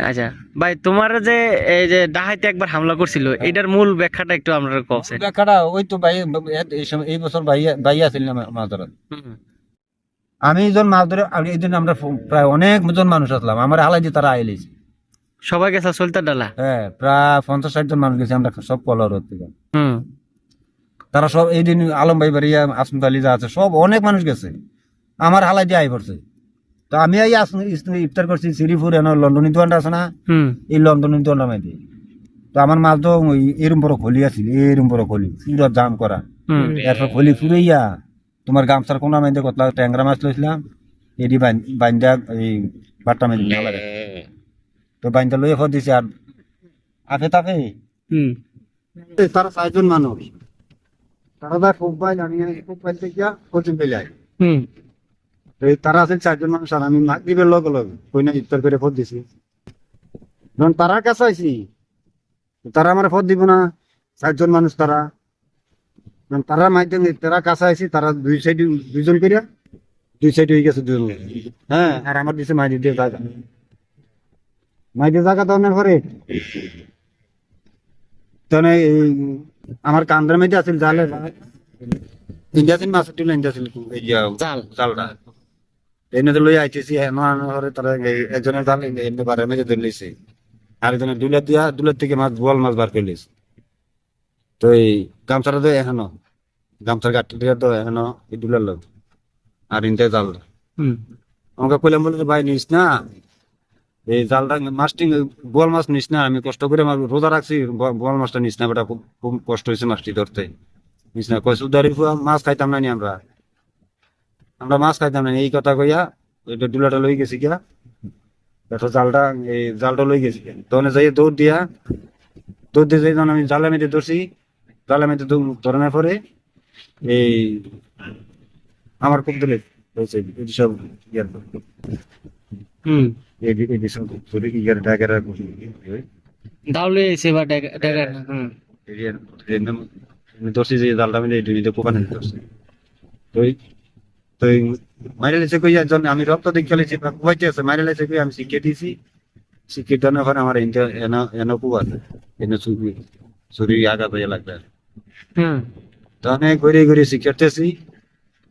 আচ্ছা। ভাই তোমার যে এই যে ডাহাইতে একবার হামলা করছিল এটার মূল ব্যাখ্যাটা একটু আমরা কবছে ব্যাখ্যাটা ওই তো ভাই এই বছর না মাছ আমি যখন মাছ ধরে এই আমরা প্রায় অনেক জন মানুষ আসলাম। আমার হালাই দিয়ে তারা সবাই গেছে চলতে ডালা? হ্যাঁ প্রায় পঞ্চাশ ষাট জন মানুষ গেছে আমরা সব কলার থেকে হুম। তারা সব এই দিন আলম ভাই বাড়িয়া আসমত আলী যা আছে সব অনেক মানুষ গেছে। আমার হালাই দিয়ে আই পড়ছে। তো আমি এই ইফতার করছি শ্রীপুর এনে লন্ডনী দোকানটা আছে না? হুম। এই লন্ডনী দোকানটা মাই দিয়ে তো আমার মাছ তো ওই এরম বড় খলি আছিল এরম বড় খলি পুরো জাম করা। এরপর খলি ফুরাইয়া তোমার গামছার কোনা মাইতে কতলা ট্যাংরা মাছ লইছিলাম এডি বাইন্দা এই বাট্টা মাইতে লাগে তো বাইন্দা লইয়া ফর দিছে আর আফে তাফে হুম। তারা চারজন মানুষ। তারা দা খুব বাইল আমি খুব বাইল থেকে কোচিং পেলে হুম। তারা আছে চারজন মানুষ আর আমি মাগরিবের লগ লগ। কই না ইফতার করে ফোন দিছি। যখন তারার কাছে আইছি, তারা আমার ফোন দিব না, চারজন মানুষ তারা। তারা মাধ্যমে তারা কাছে আইছি, তারা দুই সাইড দুইজন করিয়া দুই সাইড হয়ে গেছে দুজন হ্যাঁ আর আমার দিছে মাই দিয়ে জায়গা। মাই দিয়ে জায়গা দেওয়ার পরে তখন এই আমার কান্দার মধ্যে আছিল জালে ইন্ডিয়া ছিল এই যে জাল, জালটা। এনে লই আইতেছি হেন হরে তারা একজনের জাল এনে বারে মেজে ধরলিছে আর একজনের দুলার দিয়া দুলার থেকে মাছ বল মাছ বার করলিস তো এই গামছাটা তো এখনও গামছার গাঠটা তো এখনও এই দুলার লোক আর ইনতে জাল হুম আমাকে কইলাম বলে ভাই নিস না। এই জালটা মাছটি বল মাছ নিস না। আমি কষ্ট করে আমার রোজা রাখছি বল মাছটা নিস না। বেটা খুব খুব কষ্ট হয়েছে মাছটি ধরতে নিস না। কয় সুদারি মাছ খাইতাম না নি আমরা? আমরা মাছ খাইতাম না এই কথা কইয়া ওইটা ডুলাটা লই গেছি গিয়া। এটা জালটা এই জালটা লই গেছি তখন যাই দৌড় দিয়া দৌড় দিয়ে যাই যখন আমি জালে মেতে ধরছি জালে মেতে ধরনের পরে এই আমার খুব দিলে হয়েছে সব ইয়ার হুম। এই এই তো মাইরে লেছে কই একজন আমি রক্ত দেখে লেছি কুয়াইতে আছে। মাইরে লেছে কই আমি শিখিয়ে দিয়েছি শিখিয়ে দেওয়ার পরে আমার এনতে এনো এনো কুয়া এনে চুরি চুরি আগা লাগবে। হুম। তাহলে ঘুরে ঘুরে শিখাতেছি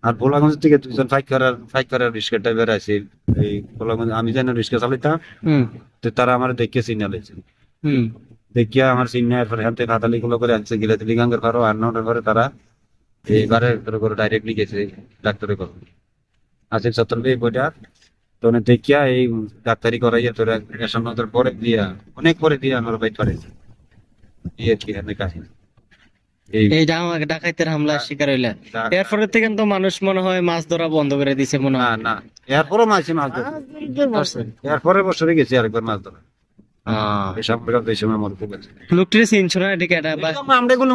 আর ভোলাগঞ্জ থেকে দুজন ফাইট করার ফাইট করার এই ভোলাগঞ্জ আমি যেন রিস্কা চালাইতাম হুম। তো তারা আমার দেখে সিগনালেছে হুম। দেখিয়া আমার সিনিয়া এরপরে হাতে হাতালি গুলো করে আনছে গিলে দিলি গাঙ্গের ফারো আর পরে তারা এইবারে করে করে ডাইরেক্টলি গেছে ডাক্তারে করো আসিফ সত্তর এই বইটা তো উনি দেখিয়া এই ডাক্তারি করাইয়া তোরা রেশন নগর পরে দিয়া অনেক পরে দিয়া আমার বাইট করে এই আর কি অনেক কাহিনী এই ডাকাইতের হামলার শিকার হইলা। এরপরে থেকে তো মানুষ মনে হয় মাছ ধরা বন্ধ করে দিছে মনে হয়। না এরপরে মাছ মাছ ধরছে এরপরে বছরে গেছি আরেকবার মাছ ধরা। এই সামনে এই সময় আছে লোকটির চিনছ না এটা বা আমরা গুলো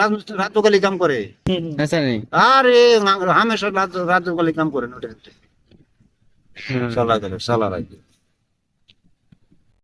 রাত রাতকালি কাম করে। আচ্ছা নেই। আরে হামেশা রাত রাত কাম করে না ওটা সালা করে সালা রাখবে।